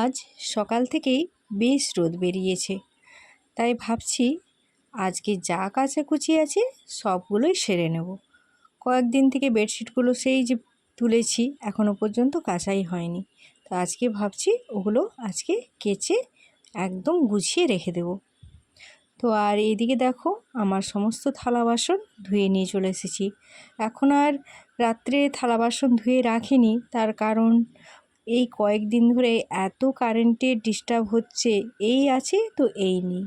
আজ সকাল থেকেই বেশ রোদ বেরিয়েছে। তাই ভাবছি আজকে যা কাচাকুচি আছে সবগুলোই সেরে নেব। কয়েকদিন থেকে বেডশিটগুলো সেই যে তুলেছি এখনও পর্যন্ত কাচাই হয়নি। তো আজকে ভাবছি ওগুলো আজকে কেচে একদম গুছিয়ে রেখে দেব। তো আর এদিকে দেখো, আমার সমস্ত থালা বাসন ধুয়ে নিয়ে চলে এসেছি। এখন আর রাত্রে থালা বাসন ধুয়ে রাখিনি, তার কারণ এই কয়েকদিন ধরে এত কারেন্টের ডিস্টার্ব হচ্ছে, এই আছে তো এই নেই।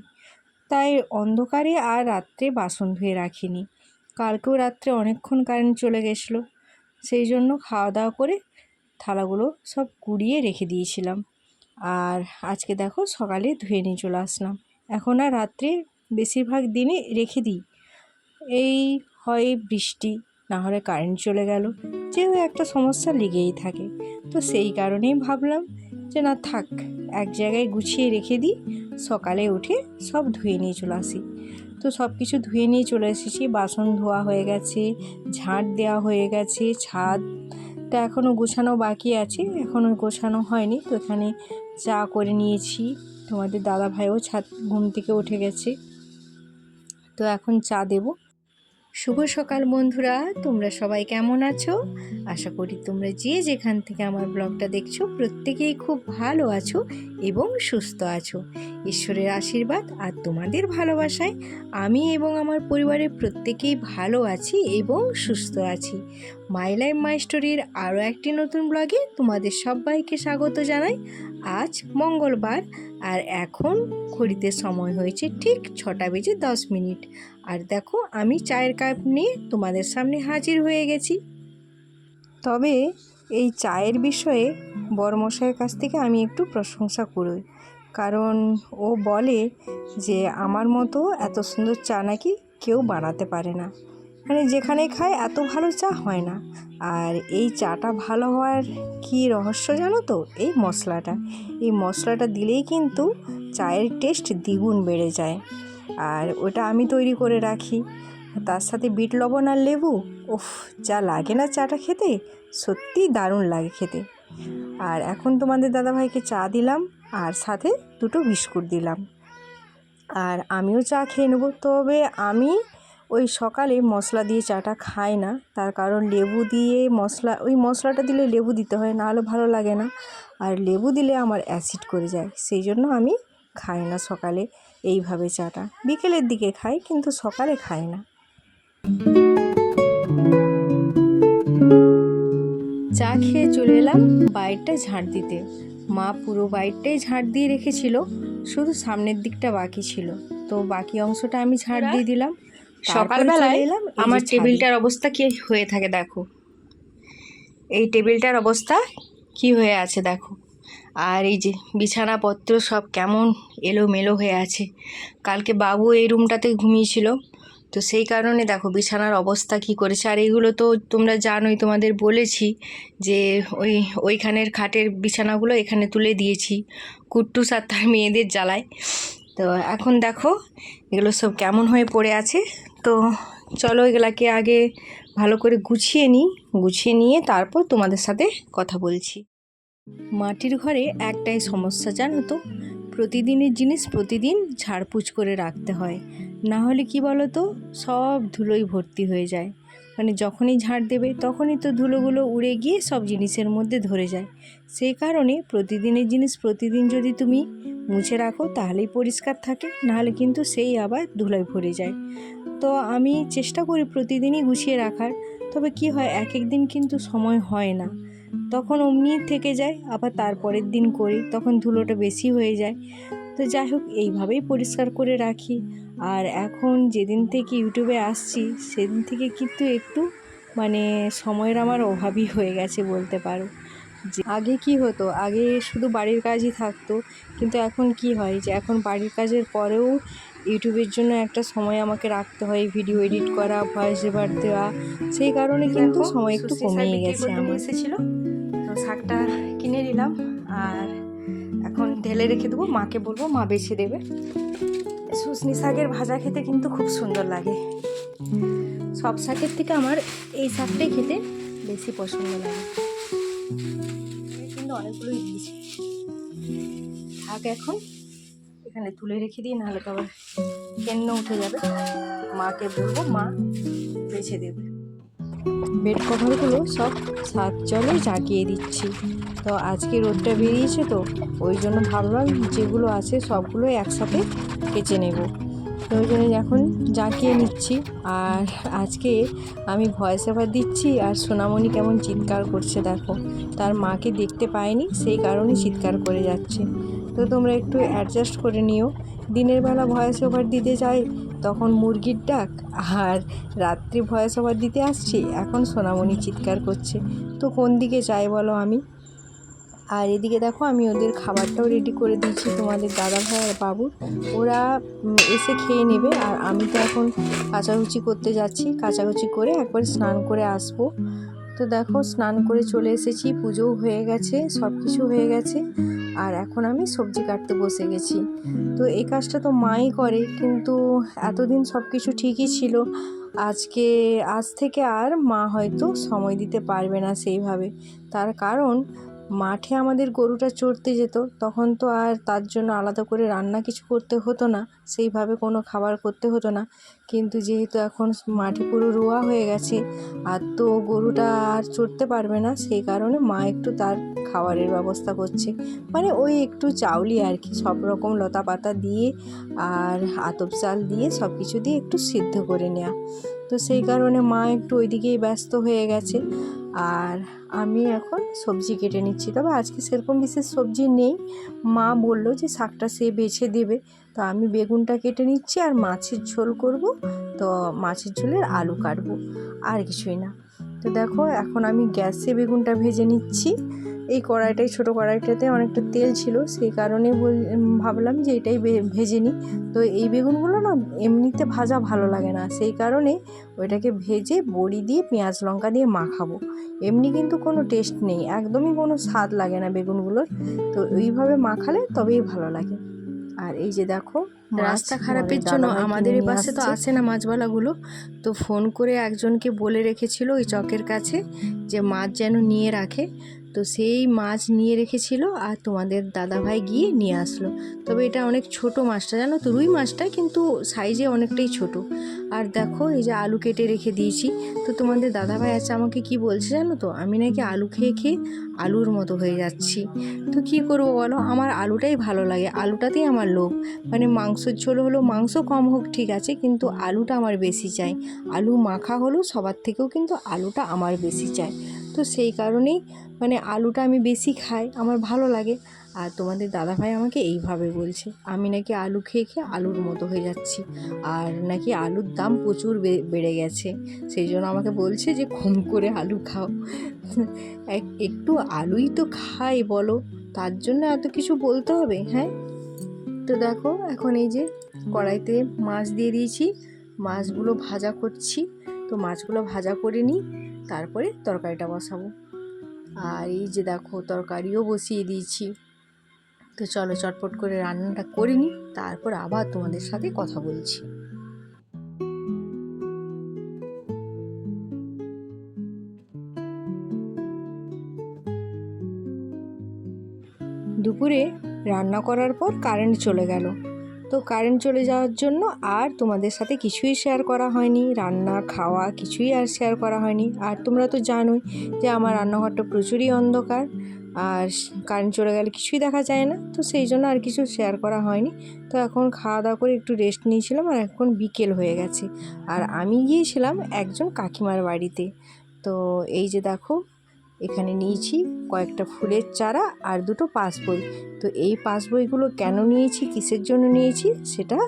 তাই অন্ধকারে আর রাত্রে বাসন ধুয়ে রাখিনি। কালকেও রাত্রে অনেকক্ষণ কারেন্ট চলে গেছিল। সেই জন্য খাওয়া দাওয়া করে থালাগুলো সব কুড়িয়ে রেখে দিয়েছিলাম। আর আজকে দেখো সকালে ধুয়ে নিয়ে চলে আসলাম। এখন আর রাত্রে বেশিরভাগ দিনে রেখে দিই। এই হয় বৃষ্টি। না হলে কারেন্ট চলে গেল। যেহেতু একটা সমস্যা লেগেই থাকে। তো সেই কারণেই ভাবলাম যে না থাক, এক জায়গায় গুছিয়ে রেখে দিই। সকালে উঠে সব ধুয়ে নিয়ে চলে আসি। তো সব কিছু ধুয়ে নিয়ে চলে এসেছি। বাসন ধোয়া হয়ে গেছে, ঝাঁট দেওয়া হয়ে গেছে ছাদটা এখনও গোছানো বাকি আছে। এখনও গোছানো হয়নি। তো এখানে চা করে নিয়েছি। তোমাদের দাদা ভাইও ছাদ ঘুম থেকে উঠে গেছে। তো এখন চা দেবো। শুভ সকাল বন্ধুরা, তোমরা সবাই কেমন আছো? আশা করি তোমরা যে যেখান থেকে আমার ব্লগটা দেখছ, প্রত্যেকেই খুব ভালো আছো এবং সুস্থ আছো। ঈশ্বরের আশীর্বাদ আর তোমাদের ভালোবাসায় আমি এবং আমার পরিবারের প্রত্যেকেই ভালো আছি এবং সুস্থ আছি। মাই লাইফ মাই স্টোরির আরও একটি নতুন ব্লগে তোমাদের সবাইকে স্বাগত জানাই। আজ মঙ্গলবার আর এখন ঘড়িতে সময় হয়েছে ঠিক ছটা বেজে দশ মিনিট। আর দেখো, আমি চায়ের কাপ নিয়ে তোমাদের সামনে হাজির হয়ে গেছি। তবে এই চায়ের বিষয়ে বরমশাইয়ের কাছ থেকে আমি একটু প্রশংসা করি। কারণ ও বলে যে, আমার মতো এত সুন্দর চা নাকি কেউ বানাতে পারে না। মানে যেখানে খায় এত ভালো চা হয় না। আর এই চাটা ভালো হওয়ার কি রহস্য জানো তো? এই মশলাটা। এই মশলাটা দিলেই কিন্তু চায়ের টেস্ট দ্বিগুণ বেড়ে যায়। আর ওটা আমি তৈরি করে রাখি। তার সাথে বিট লবণ আর লেবু। উফ, যা লাগে না চাটা খেতে, সত্যিই দারুণ লাগে খেতে। আর এখন তোমাদের দাদাভাইকে চা দিলাম, আর সাথে দুটো বিস্কুট দিলাম। আর আমিও চা খেয়ে নেব। তবে আমি ওই সকালে মশলা দিয়ে চাটা খায় না। তার কারণ লেবু দিয়ে মশলা, ওই মশলাটা দিলে লেবু দিতে হয়, নাহলে ভালো লাগে না। আর লেবু দিলে আমার অ্যাসিড করে যায়, সেই জন্য আমি খাই না সকালে এইভাবে চাটা। বিকেলের দিকে খাই, কিন্তু সকালে খাই না। চা খেয়ে চলে এলাম বাইরটা ঝাঁট দিতে। মা পুরো বাইরটাই ঝাঁট দিয়ে রেখেছিল, শুধু সামনের দিকটা বাকি ছিল। তো বাকি অংশটা আমি ঝাঁট দিয়ে দিলাম। সকালবেলায় এলাম আমার টেবিলটার অবস্থা কি হয়ে থাকে দেখো। এই টেবিলটার অবস্থা কি হয়ে আছে দেখো। আর এই যে বিছানাপত্র সব কেমন এলোমেলো হয়ে আছে। কালকে বাবু এই রুমটাতে ঘুমিয়েছিল তো সেই কারণে দেখো বিছানার অবস্থা কি করেছে। আর এইগুলো তো তোমরা জানোই তোমাদের বলেছি যে ওই ওইখানের খাটের বিছানাগুলো এখানে তুলে দিয়েছি কুট্টুস আর তার মেয়েদের জ্বালায়। তো এখন দেখো এগুলো সব কেমন হয়ে পড়ে আছে। তো চলো এগুলাকে আগে ভালো করে গুছিয়ে নিই। গুছিয়ে নিয়ে তারপর তোমাদের সাথে কথা বলছি। মাটির ঘরে একটাই সমস্যা জানো তো? প্রতিদিনের জিনিস প্রতিদিন ঝাড়পুছ করে রাখতে হয়। না হলে কি বলো তো? সব ধুলোই ভর্তি হয়ে যায়। মানে যখনই ঝাড় দেবে তখনই তো ধুলোগুলো উড়ে গিয়ে সব জিনিসের মধ্যে ধরে যায়। সেই কারণে প্রতিদিনের জিনিস প্রতিদিন যদি তুমি মুছে রাখো তাহলেই পরিষ্কার থাকে, নাহলে কিন্তু সেই আবার ধুলোয় ভরে যায়। তো আমি চেষ্টা করি প্রতিদিনই গুছিয়ে রাখার, তবে কি হয় এক এক দিন কিন্তু সময় হয় না। তখন অমনি থেকে যায়, আবার তারপরের দিন করি, তখন ধুলোটা বেশি হয়ে যায়। তো যাই হোক, এইভাবেই পরিষ্কার করে রাখি। আর এখন যেদিন থেকে ইউটিউবে আসছি সেদিন থেকে কিন্তু একটু মানে সময়ের আমার অভাবই হয়ে গেছে বলতে পারো। যে আগে কি হতো? আগে শুধু বাড়ির কাজই থাকতো কিন্তু এখন কি হয়? যে এখন বাড়ির কাজের পরেও ইউটিউবের জন্য একটা সময় আমাকে রাখতে হয় ভিডিও এডিট করা ভয়েস এবার দেওয়া সেই কারণে কিন্তু সময় একটু কমিয়ে গেছে আমার। এসেছিল তো শাকটা কিনে নিলাম আর এখন ঢেলে রেখে দেবো মাকে বলব মা বেছে দেবে। শুশনি শাকের ভাজা খেতে কিন্তু খুব সুন্দর লাগে। সব শাকের থেকে আমার এই শাকটাই খেতে বেশি পছন্দ লাগে। কিন্তু অনেকগুলোই দিয়েছি। শাক এখন এখানে তুলে রেখে দিই, নাহলে তো আবার কেন্ন উঠে যাবে। মাকে বলব, মা বেছে দেবে। বেড কভারগুলো সব সাত জলে জাগিয়ে দিচ্ছি। তো আজকে রোদটা বেরিয়েছে তো, ওই জন্য ভাবলাম যেগুলো আছে সবগুলো একসাথে কেচে নেব। তো ওই জন্য এখন জাঁকিয়ে নিচ্ছি। আর আজকে আমি ভয়েস ওভার দিচ্ছি আর সোনামণি কেমন চিৎকার করছে দেখো। তার মাকে দেখতে পায়নি সেই কারণে চিৎকার করে যাচ্ছে। তো তোমরা একটু অ্যাডজাস্ট করে নিও। দিনের বেলা ভয়েস ওভার দিতে যাই তখন মুরগির ডাক, আর রাত্রি ভয়েস ওভার দিতে আসছি, এখন সোনামণি চিৎকার করছে, তো কোন দিকে যাই বলো আমি? আর এদিকে দেখো আমি ওদের খাবারটাও রেডি করে দিয়েছি তোমাদের দাদা ভাই আর বাবু। ওরা এসে খেয়ে নেবে, আর আমি তো এখন কাচাকুচি করতে যাচ্ছি, কাচাকুচি করে একবার স্নান করে আসব। তো দেখো, স্নান করে চলে এসেছি পুজো হয়ে গেছে সব কিছু হয়ে গেছে, আর এখন আমি সবজি কাটতে বসে গেছি। তো এই কাজটা তো মাই করে, কিন্তু এতদিন সব কিছু ঠিকই ছিল, আজকে, আজ থেকে আর মা হয়তো সময় দিতে পারবে না সেইভাবে। তার কারণ মাঠে আমাদের গরুটা চড়তে যেত, তখন তো আর তার জন্য আলাদা করে রান্না কিছু করতে হতো না, সেইভাবে কোনো খাবার করতে হতো না। কিন্তু যেহেতু এখন মাঠে পুরো রোয়া হয়ে গেছে, আর তো গরুটা আর চড়তে পারবে না, সেই কারণে মা একটু তার খাবারের ব্যবস্থা করছে। মানে ওই একটু চাউলি আর কি, সব রকম লতা পাতা দিয়ে আর আতপ চাল দিয়ে সব কিছু দিয়ে একটু সিদ্ধ করে নেওয়া তো সেই কারণে মা একটু ওইদিকেই ব্যস্ত হয়ে গেছে। আর আমি এখন সবজি কেটে নিচ্ছি। তবে আজকে সেরকম বিশেষ সবজি নেই। মা বলল যে শাকটা সে বেছে দেবে। তো আমি বেগুনটা কেটে নিচ্ছি আর মাছের ঝোল করব। তো মাছের ঝোলের আলু কাটবো। আর কিছুই না। তো দেখো, এখন আমি গ্যাসে বেগুনটা ভেজে নিচ্ছি। এই কড়াইটাই ছোটো কড়াইটাতে অনেকটা তেল ছিল সেই কারণে বল- ভাবলাম যে এটাই ভেজে নিই। তো এই বেগুনগুলো না এমনিতে ভাজা ভালো লাগে না সেই কারণে ওইটাকে ভেজে বড়ি দিয়ে পেঁয়াজ লঙ্কা দিয়ে মাখাবো। এমনি কিন্তু কোনো টেস্ট নেই একদমই কোনো স্বাদ লাগে না বেগুনগুলোর। তো ওইভাবে মাখালে তবেই ভালো লাগে। আর এই যে দেখো রাস্তা খারাপের জন্য আমাদের এই পাশে তো আসে না মাছওয়ালাগুলো। তো ফোন করে একজনকে বলে রেখেছিল ওই চকের কাছে যে মাছ যেন নিয়ে রাখে। তো সেই মাছ নিয়ে রেখেছিল আর তোমাদের দাদাভাই গিয়ে নিয়ে আসলো। তবে এটা অনেক ছোট মাছটা, জানো তো? রুই মাছটা কিন্তু সাইজে অনেকটাই ছোট। আর দেখো, এই যে আলু কেটে রেখে দিয়েছি। তো তোমাদের দাদাভাই আছে আমাকে কি বলছে জানো তো? আমি নাকি আলু খেয়ে খেয়ে আলুর মতো হয়ে যাচ্ছি। তো কি করব বলো? আমার আলুটাই ভালো লাগে। আলুটাতেই আমার লোভ। মানে মাংসের ঝোল হলো মাংস কম হোক, ঠিক আছে, কিন্তু আলুটা আমার বেশি চাই। আলু মাখা হলো সবার থেকেও কিন্তু আলুটা আমার বেশি চাই। তো সেই কারণেই মানে আলুটা আমি বেশি খাই, আমার ভালো লাগে। আর তোমাদের দাদাভাই আমাকে এইভাবে বলছে, আমি নাকি আলু খেয়ে খেয়ে আলুর মতো হয়ে যাচ্ছি, আর নাকি আলুর দাম প্রচুর বেড়ে গেছে। সেই জন্য আমাকে বলছে যে, কম করে আলু খাও। এক- একটু আলুই তো খাই বলো, তার জন্য এত কিছু বলতে হবে হ্যাঁ? তো দেখো, এখন এই যে কড়াইতে মাছ দিয়ে দিয়েছি, মাছগুলো ভাজা করছি। তো মাছগুলো ভাজা করে নিই তারপরে তরকারিটা বসাবো। আর এই যে দেখো, তরকারিও বসিয়ে দিয়েছি। তো চলো চটপট করে রান্নাটা করে নিই, তারপর আবার তোমাদের সাথে কথা বলছি। দুপুরে রান্না করার পর কারেন্ট চলে গেল। তো কারেন্ট চলে যাওয়ার জন্য আর তোমাদের সাথে কিছুই শেয়ার করা হয়নি। রান্না, খাওয়া কিছুই আর শেয়ার করা হয়নি। আর তোমরা তো জানোই যে আমার রান্নাঘরটা প্রচুরই অন্ধকার আর কারেন্ট চলে গেলে কিছুই দেখা যায় না। তো সেই জন্য আর কিছু শেয়ার করা হয়নি। তো এখন খাওয়া দাওয়া করে একটু রেস্ট নিয়েছিলাম আর এখন বিকেল হয়ে গেছে। আর আমি গিয়েছিলাম একজন কাকিমার বাড়িতে। তো এই যে দেখো এখানে নিয়েছি কয়েকটা ফুলের চারা আর দুটো পাসবই। তো এই পাসবইগুলো কেন নিয়েছি, কিসের জন্য নিয়েছি, সেটা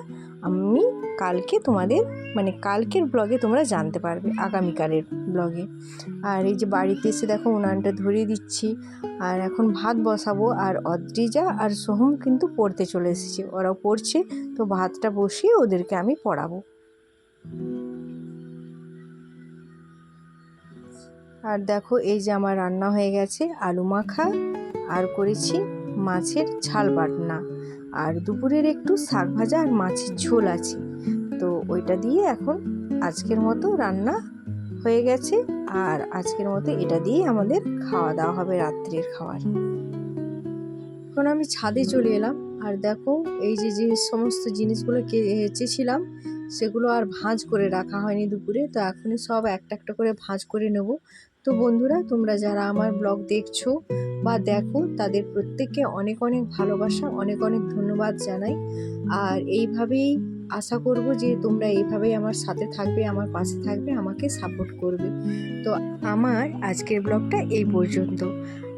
আমি কালকে তোমাদের মানে কালকের ব্লগে তোমরা জানতে পারবে, আগামীকালের ব্লগে। আর এই যে বাড়িতে এসে দেখো উনানটা ধরিয়ে দিচ্ছি, আর এখন ভাত বসাবো, আর অদ্রিজা আর সোহম কিন্তু পড়তে চলে এসেছে। ওরাও পড়ছে, তো ভাতটা বসিয়ে ওদেরকে আমি পড়াবো। আর দেখো এই যে আমার রান্না হয়ে গেছে আলু মাখা, আর করেছি মাছের ঝাল বাটনা। আর দুপুরের একটু শাক ভাজা আর মাছের ঝোল আছে। তো ওইটা দিয়ে এখন আজকের মতো রান্না হয়ে গেছে। আর আজকের মতো এটা দিয়ে আমাদের খাওয়া দাওয়া হবে রাত্রের খাবার। এখন আমি ছাদে চলে এলাম। আর দেখো এই যে যে সমস্ত জিনিসগুলো কেচেছিলাম, সেগুলো আর ভাঁজ করে রাখা হয়নি দুপুরে। তো এখনই সব একটা একটা করে ভাঁজ করে নেব। তো বন্ধুরা, তোমরা যারা আমার ব্লগ দেখছ বা দেখো, তাদের প্রত্যেককে অনেক অনেক ভালোবাসা, অনেক অনেক ধন্যবাদ জানাই। আর এইভাবেই আশা করব যে তোমরা এইভাবেই আমার সাথে থাকবে, আমার পাশে থাকবে, আমাকে সাপোর্ট করবে। তো আমার আজকের ব্লগটা এই পর্যন্ত।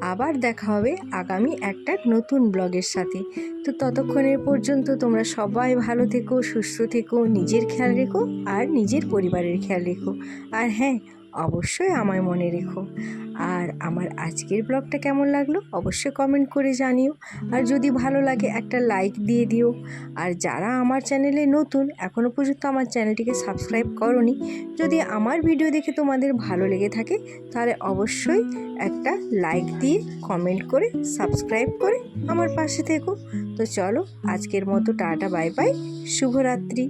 আবার দেখা হবে আগামী একটা নতুন ব্লগের সাথে। তো ততক্ষণের পর্যন্ত তোমরা সবাই ভালো থেকো, সুস্থ থেকো, নিজের খেয়াল রেখো আর নিজের পরিবারের খেয়াল রেখো। আর হ্যাঁ অবশ্যই আমায় মনে রেখো। আর আমার আজকের ব্লগটা কেমন লাগল অবশ্যই কমেন্ট করে জানিও। আর যদি ভালো লাগে একটা লাইক দিয়ে দিও। আর যারা আমার চ্যানেলে নতুন এখনও পর্যন্ত আমার চ্যানেলটিকে সাবস্ক্রাইব করনি, যদি আমার ভিডিও দেখে তোমাদের ভালো লেগে থাকে, তাহলে অবশ্যই একটা লাইক দিয়ে কমেন্ট করে সাবস্ক্রাইব করে আমার পাশে থেকো। তো চলো আজকের মতো টাটা বাই বাই শুভরাত্রি।